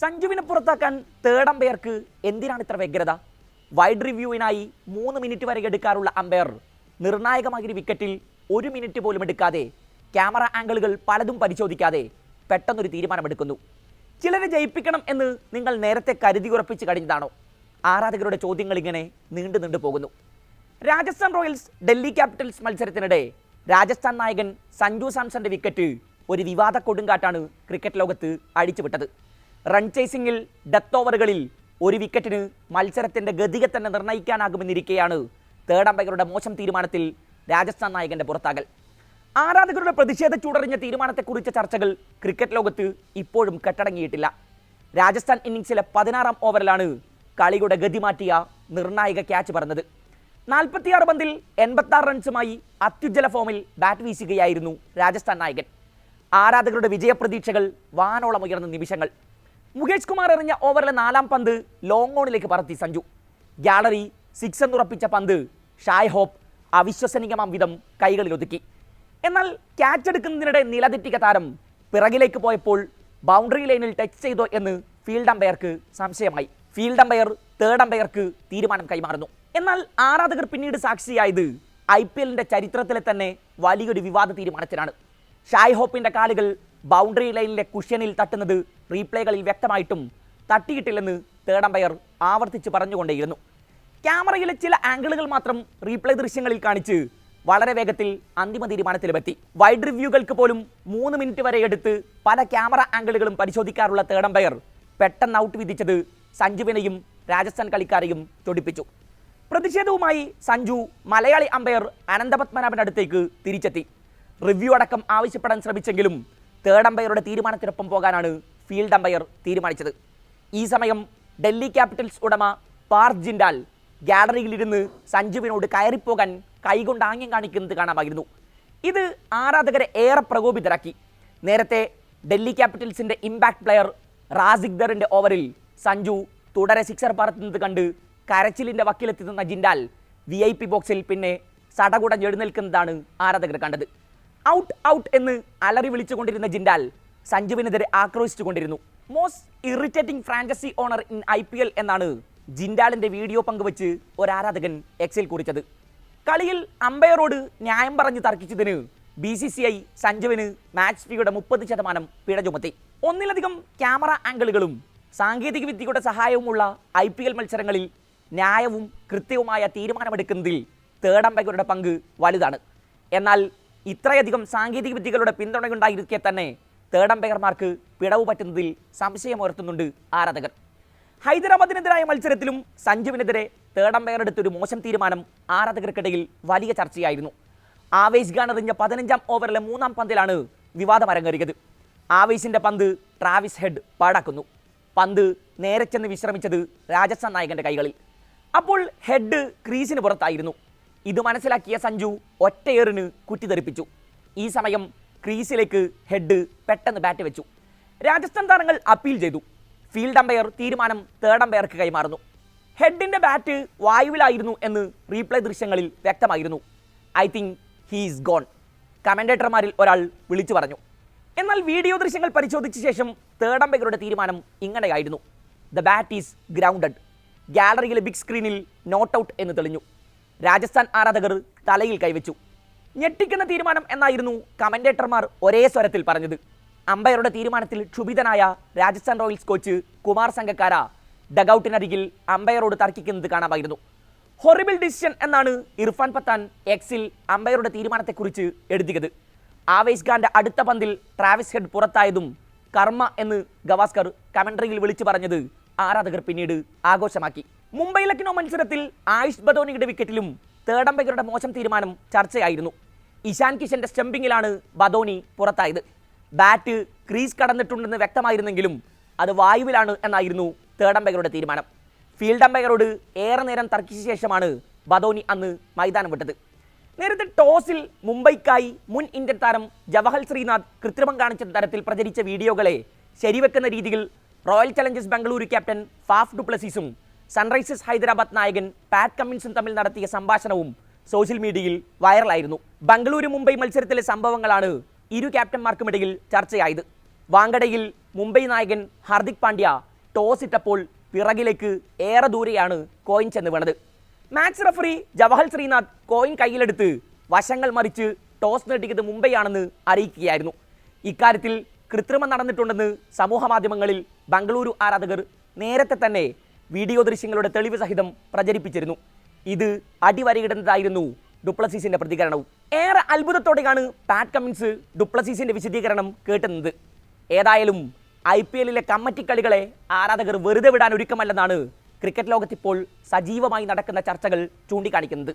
സഞ്ജുവിനെ പുറത്താക്കാൻ തേർഡ് അമ്പയർക്ക് എന്തിനാണ് ഇത്ര വ്യഗ്രത? വൈഡ് റിവ്യൂവിനായി മൂന്ന് മിനിറ്റ് വരെ എടുക്കാറുള്ള അമ്പയർ നിർണായകമായ വിക്കറ്റിൽ ഒരു മിനിറ്റ് പോലും എടുക്കാതെ ക്യാമറ ആംഗിളുകൾ പലതും പരിശോധിക്കാതെ പെട്ടെന്നൊരു തീരുമാനമെടുക്കുന്നു. ചിലരെ ജയിപ്പിക്കണം എന്ന് നിങ്ങൾ നേരത്തെ കരുതി ഉറപ്പിച്ച് കഴിഞ്ഞതാണോ? ആരാധകരുടെ ചോദ്യങ്ങൾ ഇങ്ങനെ നീണ്ടു നീണ്ടു പോകുന്നു. രാജസ്ഥാൻ റോയൽസ് ഡൽഹി ക്യാപിറ്റൽസ് മത്സരത്തിനിടെ രാജസ്ഥാൻ നായകൻ സഞ്ജു സാംസന്റെ വിക്കറ്റ് ഒരു വിവാദ കൊടുങ്കാറ്റാണ് ക്രിക്കറ്റ് ലോകത്ത് അഴിച്ചുവിട്ടത് റൺ ചേസിംഗിൽ ഡെത്ത് ഓവറുകളിൽ ഒരു വിക്കറ്റിന് മത്സരത്തിന്റെ ഗതിയെ തന്നെ നിർണയിക്കാനാകുമെന്നിരിക്കെയാണ് തേർഡ് അമ്പയറുടെ മോശം തീരുമാനത്തിൽ രാജസ്ഥാൻ നായകന്റെ പുറത്താകൽ. ആരാധകരുടെ പ്രതിഷേധ ചൂടറിഞ്ഞ തീരുമാനത്തെക്കുറിച്ച ചർച്ചകൾ ക്രിക്കറ്റ് ലോകത്ത് ഇപ്പോഴും കെട്ടടങ്ങിയിട്ടില്ല. രാജസ്ഥാൻ ഇന്നിംഗ്സിലെ പതിനാറാം ഓവറിലാണ് കളിയുടെ ഗതി മാറ്റിയ നിർണായക ക്യാച്ച് പറഞ്ഞത്. നാൽപ്പത്തിയാറ് പന്തിൽ എൺപത്തി റൺസുമായി അത്യുജ്വല ഫോമിൽ ബാറ്റ് വീശുകയായിരുന്നു രാജസ്ഥാൻ നായകൻ. ആരാധകരുടെ വിജയപ്രതീക്ഷകൾ വാനോളം ഉയർന്ന നിമിഷങ്ങൾ. മുകേഷ് കുമാർ എറിഞ്ഞ ഓവറിലെ നാലാം പന്ത് ലോങ് ഓണിലേക്ക് പറത്തി സഞ്ജു. ഗാലറി സിക്സ് എന്നുറപ്പിച്ച പന്ത് ഷായ് ഹോപ്പ് അവിശ്വസനീയമാം വിധം കൈകളിൽ ഒതുക്കി എന്നാൽ ക്യാച്ച് എടുക്കുന്നതിനിടെ നിലതെറ്റിക്ക താരം പിറകിലേക്ക് പോയപ്പോൾ ബൗണ്ടറി ലൈനിൽ ടച്ച് ചെയ്തോ എന്ന് ഫീൽഡ് അമ്പയർക്ക് സംശയമായി. ഫീൽഡ് അമ്പയർ തേർഡ് അമ്പയർക്ക് തീരുമാനം കൈമാറുന്നു. എന്നാൽ ആരാധകർ പിന്നീട് സാക്ഷിയായത് ഐ പി എല്ലിന്റെ ചരിത്രത്തിലെ തന്നെ വലിയൊരു വിവാദ തീരുമാനത്തിനാണ് ഷായ് ഹോപ്പിന്റെ കാലുകൾ ബൗണ്ടറി ലൈനിലെ കുഷ്യനിൽ തട്ടുന്നത് റീപ്ലേകളിൽ വ്യക്തമായിട്ടും തട്ടിയിട്ടില്ലെന്ന് തേർഡ് ആവർത്തിച്ച് പറഞ്ഞുകൊണ്ടേയിരുന്നു. ക്യാമറയിലെ ചില ആംഗിളുകൾ മാത്രം റീപ്ലേ ദൃശ്യങ്ങളിൽ കാണിച്ച് വളരെ വേഗത്തിൽ അന്തിമ തീരുമാനത്തിലുമെത്തി. വൈഡ് റിവ്യൂകൾക്ക് പോലും മൂന്ന് മിനിറ്റ് വരെ എടുത്ത് പല ക്യാമറ ആംഗിളുകളും പരിശോധിക്കാറുള്ള തേർഡ് പെട്ടെന്ന് ഔട്ട് വിധിച്ചത് സഞ്ജുവിനെയും രാജസ്ഥാൻ കളിക്കാരെയും തൊടിപ്പിച്ചു പ്രതിഷേധവുമായി സഞ്ജു മലയാളി അമ്പയർ അനന്തപത്മനാഭനടുത്തേക്ക് തിരിച്ചെത്തി. റിവ്യൂ അടക്കം ആവശ്യപ്പെടാൻ ശ്രമിച്ചെങ്കിലും തേർഡ് അമ്പയറുടെ തീരുമാനത്തിനൊപ്പം പോകാനാണ് ഫീൽഡ് അമ്പയർ തീരുമാനിച്ചത്. ഈ സമയം ഡൽഹി ക്യാപിറ്റൽസ് ഉടമ പാർക്ക് ജിൻഡാൽ ഗാലറിയിലിരുന്ന് സഞ്ജുവിനോട് കയറിപ്പോകാൻ കൈകൊണ്ട് ആംഗ്യം കാണിക്കുന്നത് കാണാമായിരുന്നു. ഇത് ആരാധകരെ ഏറെ പ്രകോപിതരാക്കി. നേരത്തെ ഡൽഹി ക്യാപിറ്റൽസിന്റെ ഇമ്പാക്ട് പ്ലെയർ റാസിഗ്ദറിന്റെ ഓവറിൽ സഞ്ജു തുടരെ സിക്സർ പറത്തുന്നത് കണ്ട് കരച്ചിലിന്റെ വക്കിലെത്തി നിന്ന ജിൻഡാൽ വി ഐ പി ബോക്സിൽ പിന്നെ സടകുടഞ്ഞെഴുന്നേൽക്കുന്നതാണ് ആരാധകർ കണ്ടത്. ഔട്ട് ഔട്ട് എന്ന് അലറി വിളിച്ചുകൊണ്ടിരുന്ന ജിൻഡാൽ സഞ്ജുവിനെതിരെ ആക്രോശിച്ചുകൊണ്ടിരുന്നു. Most irritating franchise owner in I P L എന്നാണ് ജിൻഡാലിന്റെ വീഡിയോ പങ്കുവച്ച് ഒരു ആരാധകൻ എക്സിൽ കുറിച്ചത്. കളിയിൽ അമ്പയറോട് ന്യായം പറഞ്ഞ് തർക്കിച്ചതിന് ബി സി സി ഐ സഞ്ജുവിന് മാച്ച് ഫീയുടെ മുപ്പത് ശതമാനം പിഴ ചുമത്തി ഒന്നിലധികം ക്യാമറ ആംഗിളുകളും സാങ്കേതിക വിദ്യയുടെ സഹായവുമുള്ള ഐ പി എൽ മത്സരങ്ങളിൽ ന്യായവും കൃത്യവുമായ തീരുമാനമെടുക്കുന്നതിൽ അമ്പയറുടെ പങ്ക് വലുതാണ്. എന്നാൽ ഇത്രയധികം സാങ്കേതിക വിദ്യകളുടെ പിന്തുണയുണ്ടായിരിക്കെ തന്നെ തേർഡ് പിടവ് പറ്റുന്നതിൽ സംശയമുയർത്തുന്നുണ്ട് ആരാധകർ. ഹൈദരാബാദിനെതിരായ മത്സരത്തിലും സഞ്ജുവിനെതിരെ തേർഡ് അമ്പയർ എടുത്തൊരു മോശം തീരുമാനം ആരാധകർക്കിടയിൽ വലിയ ചർച്ചയായിരുന്നു. ആവേശ് ഖാൻ എറിഞ്ഞ പതിനഞ്ചാം ഓവറിലെ മൂന്നാം പന്തിലാണ് വിവാദം അരങ്ങേറിയത്. ആവേശിന്റെ പന്ത് ട്രാവിസ് ഹെഡ് പാടാക്കുന്നു പന്ത് നേരെ ചെന്ന് വിശ്രമിച്ചത് രാജസ്ഥാൻ നായകന്റെ കൈകളിൽ. അപ്പോൾ ഹെഡ് ക്രീസിന് പുറത്തായിരുന്നു. ഇത് മനസ്സിലാക്കിയ സഞ്ജു ഒറ്റയേറിന് കുറ്റിതെറിപ്പിച്ചു ഈ സമയം ക്രീസിലേക്ക് ഹെഡ് പെട്ടെന്ന് ബാറ്റ് വെച്ചു. രാജസ്ഥാൻ താരങ്ങൾ അപ്പീൽ ചെയ്തു. ഫീൽഡ് അമ്പയർ തീരുമാനം തേർഡ് അമ്പയർക്ക് കൈമാറുന്നു. ഹെഡിന്റെ ബാറ്റ് വായുവിലായിരുന്നു എന്ന് റീപ്ലേ ദൃശ്യങ്ങളിൽ വ്യക്തമായിരുന്നു. ഐ തിങ്ക് ഹീസ് ഗോൺ കമന്റേറ്റർമാരിൽ ഒരാൾ വിളിച്ചു പറഞ്ഞു. എന്നാൽ വീഡിയോ ദൃശ്യങ്ങൾ പരിശോധിച്ച ശേഷം തേർഡ് അമ്പയറുടെ തീരുമാനം ഇങ്ങനെയായിരുന്നു. ദ ബാറ്റ് ഈസ് ഗ്രൗണ്ടഡ് ഗാലറിയിലെ ബിഗ് സ്ക്രീനിൽ നോട്ട് ഔട്ട് എന്ന് തെളിഞ്ഞു. രാജസ്ഥാൻ ആരാധകർ തലയിൽ കൈവച്ചു. ഞെട്ടിക്കുന്ന തീരുമാനം എന്നായിരുന്നു കമന്റേറ്റർമാർ ഒരേ സ്വരത്തിൽ പറഞ്ഞത്. അമ്പയറുടെ തീരുമാനത്തിൽ ക്ഷുഭിതനായ രാജസ്ഥാൻ റോയൽസ് കോച്ച് കുമാർ സംഘക്കാര ഡഗൌട്ടിനരികിൽ അമ്പയറോട് തർക്കിക്കുന്നത് കാണാമായിരുന്നു. ഹൊറിബിൾ ഡിസിഷൻ എന്നാണ് ഇർഫാൻ പത്താൻ എക്സിൽ അമ്പയറുടെ തീരുമാനത്തെക്കുറിച്ച് എഴുതിയത്. ആവേശ് ഖാന്റെ അടുത്ത പന്തിൽ ട്രാവിസ് ഹെഡ് പുറത്തായതും കർമ്മ എന്ന് ഗവാസ്കർ കമന്ററിയിൽ വിളിച്ചു പറഞ്ഞത് ആരാധകർ പിന്നീട് ആഘോഷമാക്കി. മുംബൈ ലക്നോ മത്സരത്തിൽ ആയുഷ് ബദോനിയുടെ വിക്കറ്റിലും അമ്പയറുടെ മോശം തീരുമാനം ചർച്ചയായിരുന്നു. ഇഷാൻ കിഷന്റെ സ്റ്റംപിങ്ങിലാണ് ബദോനി പുറത്തായത്. ബാറ്റ് ക്രീസ് കടന്നിട്ടുണ്ടെന്ന് വ്യക്തമായിരുന്നെങ്കിലും അത് വായുവിലാണ് എന്നായിരുന്നു അമ്പയറുടെ തീരുമാനം. ഫീൽഡ് അമ്പയറോട് ഏറെ നേരം തർക്കിച്ച ശേഷമാണ് ബദോനി അന്ന് മൈതാനം വിട്ടത്. നേരത്തെ ടോസിൽ മുംബൈക്കായി മുൻ ഇന്ത്യൻ താരം ജവഹർ ശ്രീനാഥ് കൃത്രിമം കാണിച്ച തരത്തിൽ പ്രചരിച്ച വീഡിയോകളെ ശരിവെക്കുന്ന രീതിയിൽ Royal Challengers Bengaluru captain Faf ഡുപ്ലസീസും Sunrisers Hyderabad നായകൻ പാറ്റ് കമ്മിൻസും തമ്മിൽ നടത്തിയ സംഭാഷണവും സോഷ്യൽ മീഡിയയിൽ വൈറലായിരുന്നു. ബംഗളൂരു മുംബൈ മത്സരത്തിലെ സംഭവങ്ങളാണ് ഇരു ക്യാപ്റ്റന്മാർക്കുമിടയിൽ ചർച്ചയായത്. വാങ്കടയിൽ മുംബൈ നായകൻ ഹാർദിക് പാണ്ഡ്യ ടോസ് ഇട്ടപ്പോൾ പിറകിലേക്ക് ഏറെ ദൂരെയാണ് കോയിൻ ചെന്ന് വീണത്. Match referee Jawahar Srinath coin കയ്യിലെടുത്ത് വശങ്ങൾ മറിച്ച് ടോസ് നേടിയത് മുംബൈയാണെന്ന് അറിയിക്കുകയായിരുന്നു. ഇക്കാര്യത്തിൽ കൃത്രിമം നടന്നിട്ടുണ്ടെന്ന് സമൂഹ മാധ്യമങ്ങളിൽ ബംഗളൂരു ആരാധകർ നേരത്തെ തന്നെ വീഡിയോ ദൃശ്യങ്ങളുടെ തെളിവ് സഹിതം പ്രചരിപ്പിച്ചിരുന്നു. ഇത് അടിവരയിടുന്നതായിരുന്നു ഡുപ്ലസീസിന്റെ പ്രതികരണവും. ഏറെ അത്ഭുതത്തോടെയാണ് പാറ്റ് കമ്മിൻസ് ഡുപ്ലസീസിന്റെ വിശദീകരണം കേട്ടുന്നത്. ഏതായാലും ഐ പി എല്ലിലെ കമ്മറ്റി കളികളെ ആരാധകർ വെറുതെ വിടാൻ ഒരുക്കമല്ലെന്നാണ് ക്രിക്കറ്റ് ലോകത്തിപ്പോൾ സജീവമായി നടക്കുന്ന ചർച്ചകൾ ചൂണ്ടിക്കാണിക്കുന്നത്.